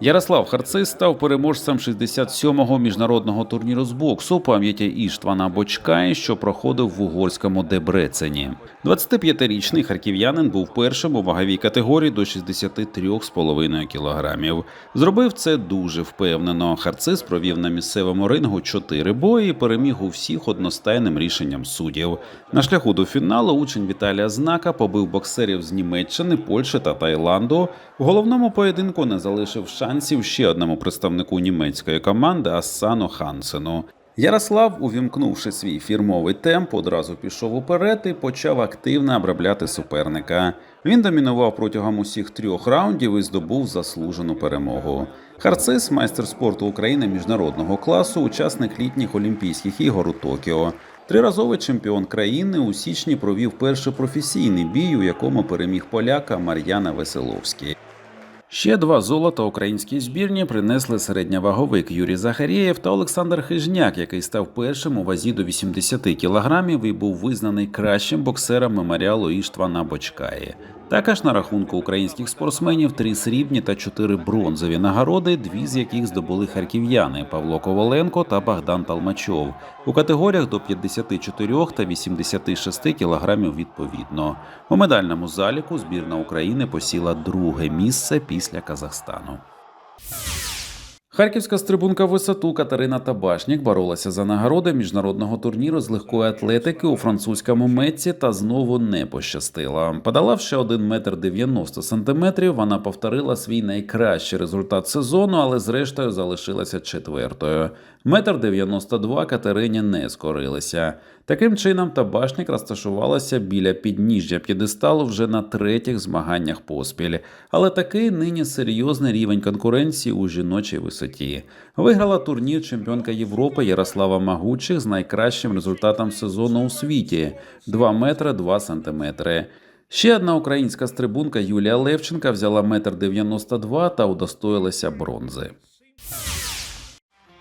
Ярослав Харцис став переможцем 67-го міжнародного турніру з боксу пам'яті Іштвана Бочкаї, що проходив в угорському Дебрецені. 25-річний харків'янин був першим у ваговій категорії до 63,5 кілограмів. Зробив це дуже впевнено. Харцис провів на місцевому рингу чотири бої і переміг у всіх одностайним рішенням суддів. На шляху до фіналу учень Віталія Знака побив боксерів з Німеччини, Польщі та Таїланду. В головному поєдинку не залишив шансів ще одному представнику німецької команди Ассану Хансену. Ярослав, увімкнувши свій фірмовий темп, одразу пішов уперед і почав активно обробляти суперника. Він домінував протягом усіх трьох раундів і здобув заслужену перемогу. Харцис, майстер спорту України міжнародного класу, учасник літніх Олімпійських ігор у Токіо. Триразовий чемпіон країни у січні провів перший професійний бій, у якому переміг поляка Мар'яна Веселовський. Ще два золота українській збірні принесли середньоваговик Юрій Захарєєв та Олександр Хижняк, який став першим у вазі до 80 кілограмів і був визнаний кращим боксером меморіалу Іштвана Бочкаї. Також на рахунку українських спортсменів три срібні та чотири бронзові нагороди, дві з яких здобули харків'яни Павло Коваленко та Богдан Талмачов у категоріях до 54 та 86 кілограмів відповідно. У медальному заліку збірна України посіла друге місце після Казахстану. Харківська стрибунка висоту Катерина Табашнік боролася за нагороди міжнародного турніру з легкої атлетики у французькому Метці та знову не пощастила. Подолавши 1 метр 90 сантиметрів, вона повторила свій найкращий результат сезону, але зрештою залишилася четвертою. Метр 92 Катерині не скорилися. Таким чином, табашник розташувалася біля підніжжя п'єдесталу вже на третіх змаганнях поспіль. Але такий нині серйозний рівень конкуренції у жіночій висоті. Виграла турнір чемпіонка Європи Ярослава Магучих з найкращим результатом сезону у світі 2 метри 2 сантиметри. Ще одна українська стрибунка Юлія Левченка взяла метр 92 та удостоїлася бронзи.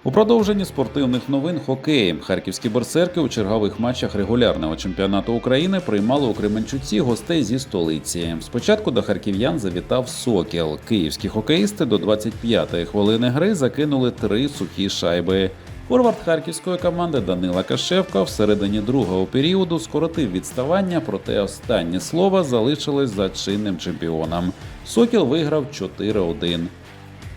У продовженні спортивних новин хокеєм харківські берсерки у чергових матчах регулярного чемпіонату України приймали у Кременчуці гостей зі столиці. Спочатку до харків'ян завітав Сокіл. Київські хокеїсти до 25-ї хвилини гри закинули три сухі шайби. Форвард харківської команди Данила Кашевка всередині другого періоду скоротив відставання, проте останнє слово залишилось за чинним чемпіоном. Сокіл виграв 4-1.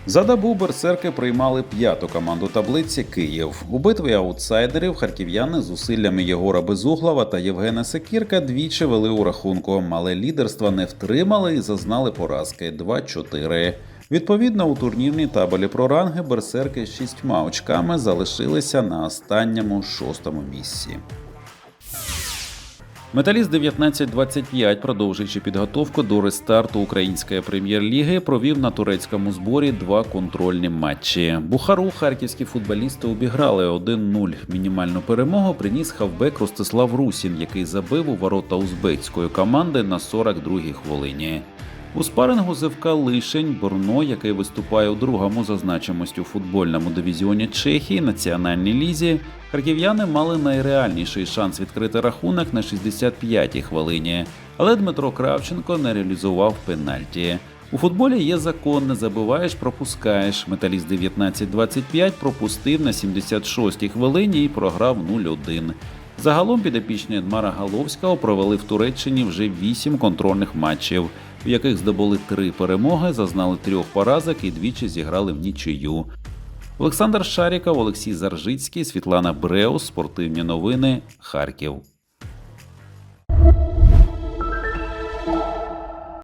За добу берсерки приймали п'яту команду таблиці Київ. У битві аутсайдерів харків'яни з усиллями Єгора Безуглова та Євгена Секірка двічі вели у рахунку, але лідерства не втримали і зазнали поразки 2-4. Відповідно, у турнірній табелі про ранги берсерки з шістьма очками залишилися на останньому шостому місці. Металіст 1925, продовжуючи підготовку до рестарту української прем'єр-ліги, провів на турецькому зборі два контрольні матчі. Бухару харківські футболісти обіграли 1-0. Мінімальну перемогу приніс хавбек Ростислав Русін, який забив у ворота узбецької команди на 42-й хвилині. У спарингу ЗФК Лишень Борно, який виступає у другому за значимостю футбольному дивізіоні Чехії національній лізі, харків'яни мали найреальніший шанс відкрити рахунок на 65-й хвилині, але Дмитро Кравченко не реалізував пенальті. У футболі є закон: не забиваєш, пропускаєш. Металіст 19-25 пропустив на 76-й хвилині і програв 0-1. Загалом підопічні Едмара Галовського провели в Туреччині вже вісім контрольних матчів, в яких здобули три перемоги, зазнали трьох поразок і двічі зіграли в нічию. Олександр Шаріков, Олексій Заржицький, Світлана Бреус, спортивні новини, Харків.